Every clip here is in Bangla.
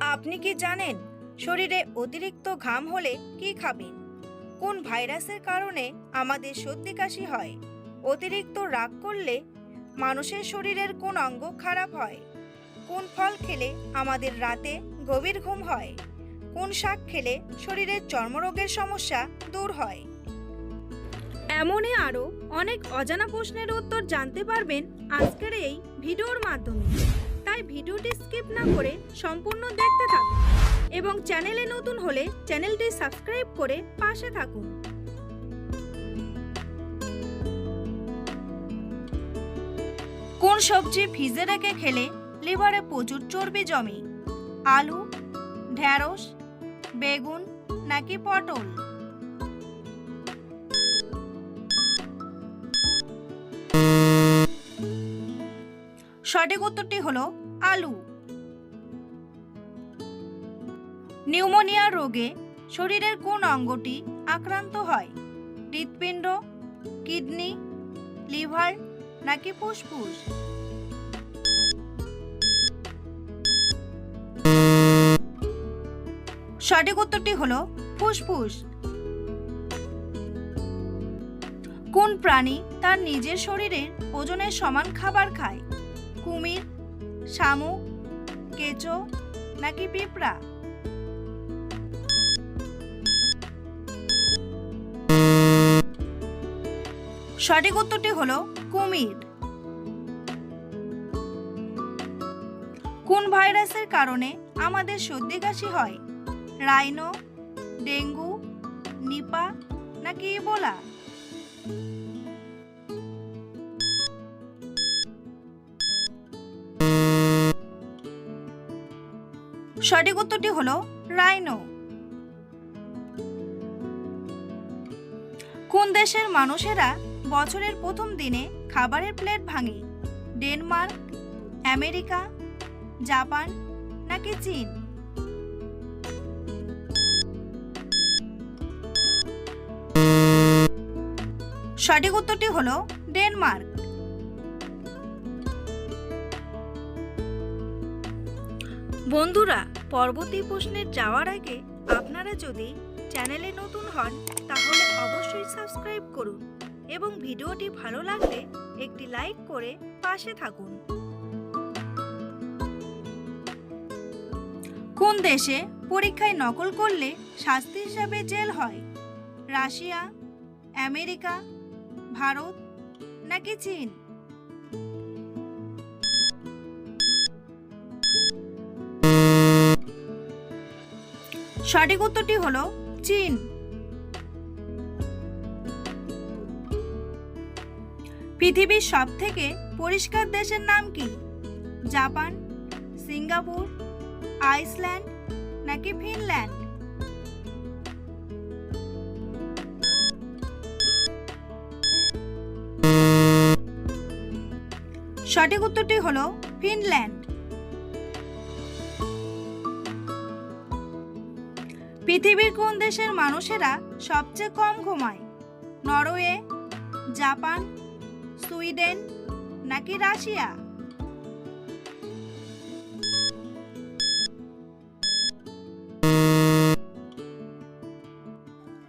আপনি কি জানেন শরীরে অতিরিক্ত ঘাম হলে কি খাবেন? কোন ভাইরাসের কারণে আমাদের সর্দি কাশি হয়? অতিরিক্ত রাগ করলে মানুষের শরীরের কোন অঙ্গ খারাপ হয়? কোন ফল খেলে আমাদের রাতে গভীর ঘুম হয়? কোন শাক খেলে শরীরের চর্মরোগের সমস্যা দূর হয়? এমনই আরও অনেক অজানা প্রশ্নের উত্তর জানতে পারবেন আজকের এই ভিডিওর মাধ্যমে। ভিডিওটি স্কিপ না করে সম্পূর্ণ দেখতে থাকুন এবং চ্যানেলে নতুন হলে চ্যানেলটি সাবস্ক্রাইব করে পাশে থাকুন। কোন সবজি ভিজে রেখে খেলে লিভারে প্রচুর চর্বি জমে? আলু ঢ্যাঁড়স বেগুন নাকি পটল? সঠিক উত্তরটি হলো আলু। নিউমোনিয়া রোগে শরীরের কোন অঙ্গটি আক্রান্ত হয়? হৃৎপিণ্ড, কিডনি, লিভার নাকি ফুসফুস? সঠিক উত্তরটি হলো ফুসফুস। কোন প্রাণী তার নিজের শরীরের ওজনের সমান খাবার খায়? কুমির শামুক কেঁচো নাকি পিঁপড়া? সঠিক উত্তরটি হলো কুমির। কোন ভাইরাসের কারণে আমাদের সর্দি কাশি হয়? রাইনো, ডেঙ্গু, নিপা নাকি ইবোলা? সঠিক উত্তরটি হলো রাইনো। কোন দেশের মানুষেরা বছরের প্রথম দিনে খাবারের প্লেট ভাঙে? ডেনমার্ক, আমেরিকা, জাপান নাকি চীন? সঠিক উত্তরটি হলো ডেনমার্ক। বন্ধুরা পরবর্তী প্রশ্নের যাওয়ার আগে আপনারা যদি চ্যানেলে নতুন হন, তাহলে অবশ্যই সাবস্ক্রাইব করুন এবং ভিডিওটি ভালো লাগলে একটি লাইক করে পাশে থাকুন। কোন দেশে পরীক্ষায় নকল করলে শাস্তি হিসাবে জেল হয়? রাশিয়া, আমেরিকা, ভারত নাকি চীন? সঠিক উত্তরটি হলো চীন। পৃথিবীর সব থেকে পরিষ্কার দেশের নাম কি? জাপান, সিঙ্গাপুর, আইসল্যান্ড নাকি ফিনল্যান্ড? সঠিক উত্তরটি হলো ফিনল্যান্ড। পৃথিবীর কোন দেশের মানুষেরা সবচেয়ে কম ঘুমায়? নরওয়ে, জাপান, সুইডেন নাকি রাশিয়া?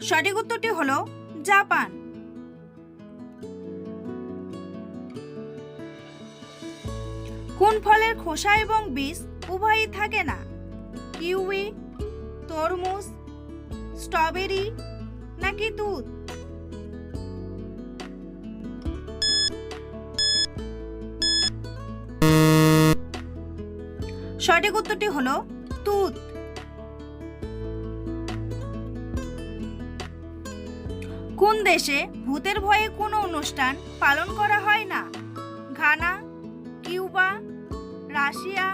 সঠিক উত্তরটি হলো জাপান। কোন ফলের খোসা এবং বীজ উভয়ই থাকে না? কিউই তরমুজ, স্ট্রবেরি নাকি দুধ? সঠিক উত্তরটি হলো তুত কোন দেশে ভূতের ভয়ে কোনো অনুষ্ঠান পালন করা হয় না? ঘানা, কিউবা, রাশিয়া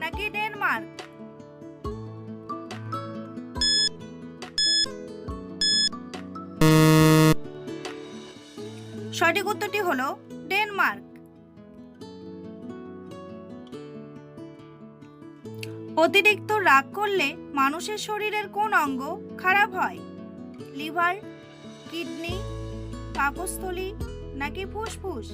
নাকি ডেনমার্ক? সঠিক উত্তরটি হলো ডেনমার্ক। অতিরিক্ত রাগ করলে মানুষের শরীরের কোন অঙ্গ খারাপ হয়? লিভার, কিডনি, পাকস্থলী নাকি ফুসফুস?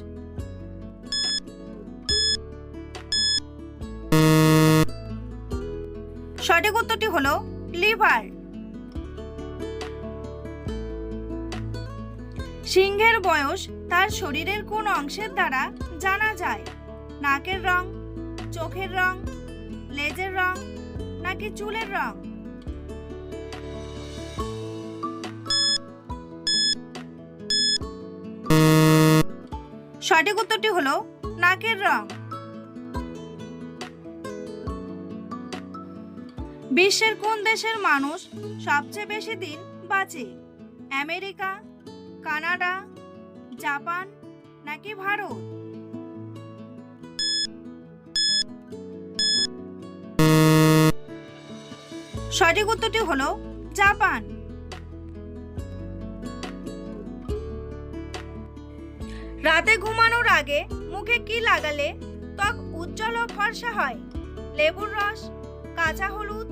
সঠিক উত্তরটি হলো লিভার। সিংহের বয়স তার শরীরের কোন অংশের দ্বারা জানা যায়। নাকের রং, চোখের রং, লেজের রং নাকি চুলের রং? সঠিক উত্তরটি হলো নাকের রং। বিশ্বের কোন দেশের মানুষ সবচেয়ে বেশি দিন বাঁচে? আমেরিকা কানাডা, জাপান নাকি ভারত? সঠিক উত্তরটি হলো জাপান। রাতে ঘুমানোর আগে মুখে কি লাগালে ত্বক উজ্জ্বল ও ফর্সা হয়? লেবুর রস, কাঁচা হলুদ,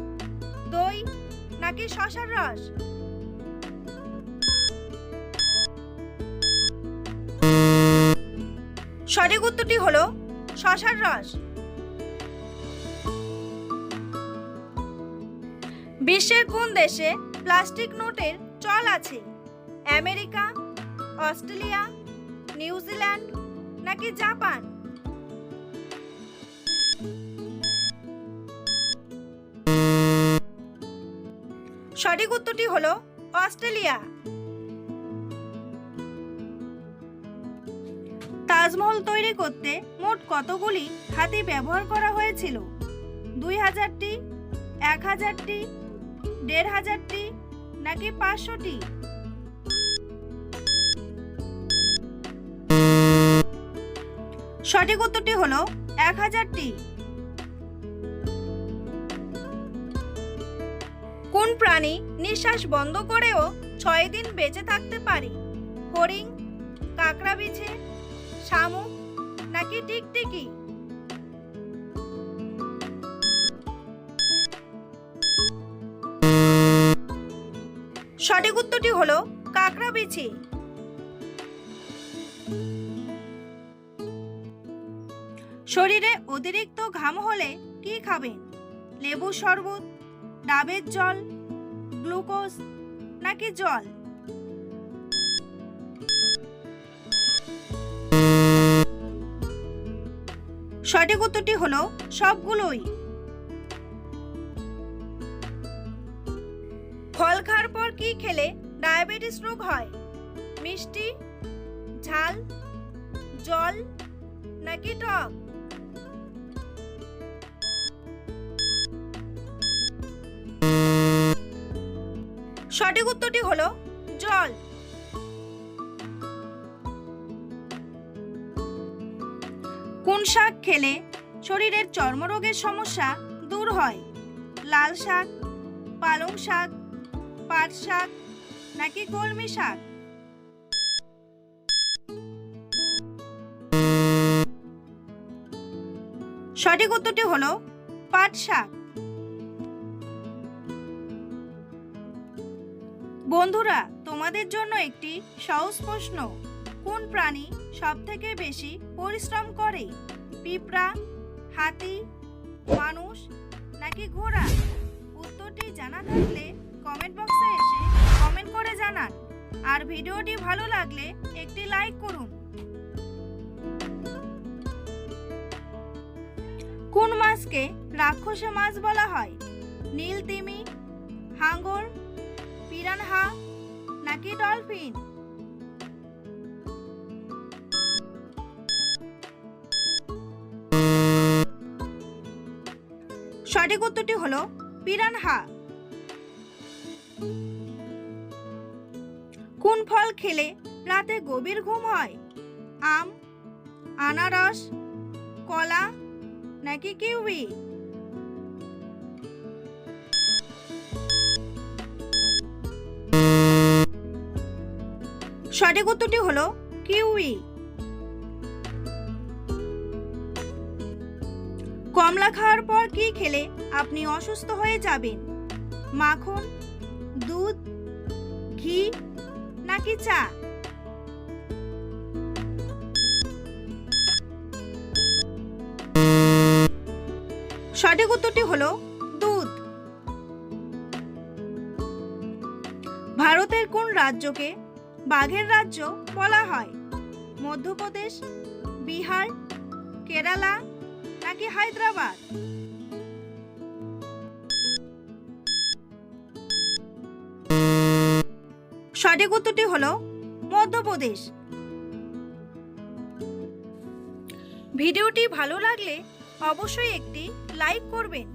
দই নাকি শশার রস? সঠিক উত্তরটি হলো শশার রস। বিশ্বের কোন দেশে প্লাস্টিক নোটের চল আছে? আমেরিকা, অস্ট্রেলিয়া নিউজিল্যান্ড নাকি জাপান? সঠিক উত্তরটি হলো অস্ট্রেলিয়া। তাজমহল তৈরি করতে মোট কতগুলি হাতি ব্যবহার করা হয়েছিল? দুই হাজারটি, এক হাজারটি, দেড় হাজারটি, নাকি পাঁচশোটি? সঠিক উত্তরটি হলো এক হাজারটি। কোন প্রাণী নিঃশ্বাস বন্ধ করেও ছয় দিন বেঁচে থাকতে পারে? হরিণ কাঁকড়া বিছে শামুক নাকি টিকটিকি সঠিক উত্তরটি হলো কাঁকড়া বিছি শরীরে অতিরিক্ত ঘাম হলে কি খাবেন? লেবু শরবত, ডাবের জল, গ্লুকোজ নাকি জল? সঠিক উত্তরটি হলো সবগুলোই। ফল খাওয়ার পর কি খেলে ডায়াবেটিস রোগ হয়? মিষ্টি, ঝাল, জল নাকি টক? সঠিক উত্তরটি হলো জল। কোন শাক খেলে শরীরের চর্মরোগের সমস্যা দূর হয়। লাল শাক, পালং শাক, পাট শাক, নাকি কলমি শাক? সঠিক উত্তরটি হলো পাট শাক। বন্ধুরা, তোমাদের জন্য একটি সহজ প্রশ্ন। কোন প্রাণী সব থেকে বেশি পরিশ্রম করে পিঁপড়া, হাতি, মানুষ নাকি ঘোড়া? উত্তরটি জানা থাকলে কমেন্ট বক্সে এসে কমেন্ট করে জানান। আর ভিডিওটি ভালো লাগলে একটি লাইক করুন। কোন মাছকে রাক্ষসে মাছ বলা হয়? নীল তিমি হাঙ্গর, পিরানহা নাকি ডলফিন? সঠিক উত্তরটি হলো পিরানহা। কোন ফল খেলে রাতে গভীর ঘুম হয়? আম, আনারস, কলা নাকি কিউই? সঠিক উত্তরটি হলো কিউই। কমলা খাওয়ার পর কি খেলে আপনি অসুস্থ হয়ে যাবেন? মাখন, দুধ, ঘি নাকি চা? সঠিক উত্তরটি হলো দুধ। ভারতের কোন রাজ্যকে বাঘের রাজ্য বলা হয়? মধ্যপ্রদেশ, বিহার, কেরালা নাকি হায়দ্রাবাদ। সঠিক উত্তরটি হলো মধ্যপ্রদেশ। ভিডিওটি ভালো লাগলে অবশ্যই একটি লাইক করবেন।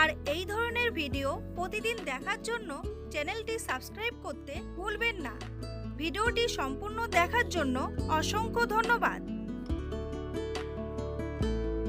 আর এই ধরনের ভিডিও প্রতিদিন দেখার জন্য চ্যানেলটি সাবস্ক্রাইব করতে ভুলবেন না। ভিডিওটি সম্পূর্ণ দেখার জন্য অসংখ্য ধন্যবাদ।